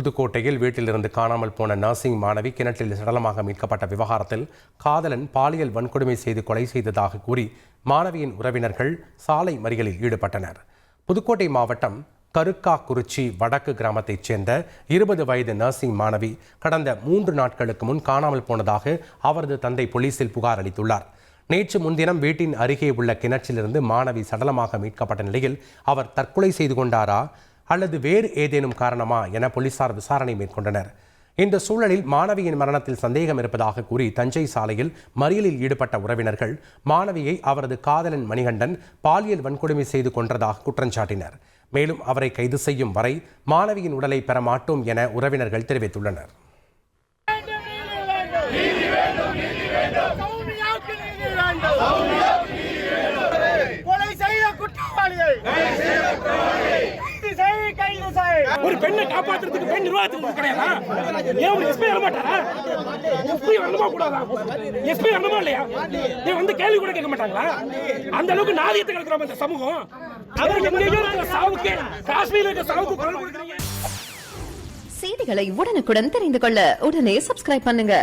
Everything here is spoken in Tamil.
புதுக்கோட்டையில் வீட்டிலிருந்து காணாமல் போன நர்சிங் மாணவி கிணற்றில் சடலமாக மீட்கப்பட்ட விவகாரத்தில் காதலன் பாலியல் வன்கொடுமை செய்து கொலை செய்ததாக கூறி மாணவியின் உறவினர்கள் சாலை மறியலில் ஈடுபட்டனர். புதுக்கோட்டை மாவட்டம் கருக்காக்குறிச்சி வடக்கு கிராமத்தைச் சேர்ந்த இருபது வயது நர்சிங் மாணவி கடந்த மூன்று நாட்களுக்கு முன் காணாமல் போனதாக அவரது தந்தை போலீசில் புகார் அளித்துள்ளார். நேற்று முன்தினம் வீட்டின் அருகே உள்ள கிணற்றிலிருந்து மாணவி சடலமாக மீட்கப்பட்ட நிலையில் அவர் தற்கொலை செய்து கொண்டாரா? அல்லது வேறு ஏதேனும் காரணமா என போலீசார் விசாரணை மேற்கொண்டனர். இந்த சூழலில் மாணவியின் மரணத்தில் சந்தேகம் இருப்பதாக கூறி தஞ்சை சாலையில் மறியலில் ஈடுபட்ட உறவினர்கள் மாணவியை அவரது காதலன் மணிகண்டன் பாலியல் வன்கொடுமை செய்து கொன்றதாக குற்றஞ்சாட்டினர் மேலும் அவரை கைது செய்யும் வரை மாணவியின் உடலை பெற மாட்டோம் என உறவினர்கள் தெரிவித்துள்ளனர் சௌமியாவுக்கு நீதி வேண்டும். கொலை செய்த குற்றவாளியை கைது செய், கைது செய். ஒரு பெண்ணை காப்பாத்துறதுக்கு பெண் நிர்வாகத்துக்கு கிடையாதா? ஏன் ஒரு எஸ்பி வரமாட்டாரா எஸ்பி வரணுமா கூடாதா? எஸ்பி வரணுமா இல்லையா நீ வந்து கேள்வி கூட கேட்க மாட்டாங்களா? அந்த அளவுக்கு நாதியத்தை கலக்குறோம் இந்த சமூகம். அவர் எங்கேயோ இருக்கிற சாவுக்கு காஷ்மீர் இருக்கிற சாவுக்கு குரல் கொடுக்குறீங்க. செய்திகளை உடனுக்குடன் தெரிந்து கொள்ள உடனே சப்ஸ்கிரைப் பண்ணுங்க.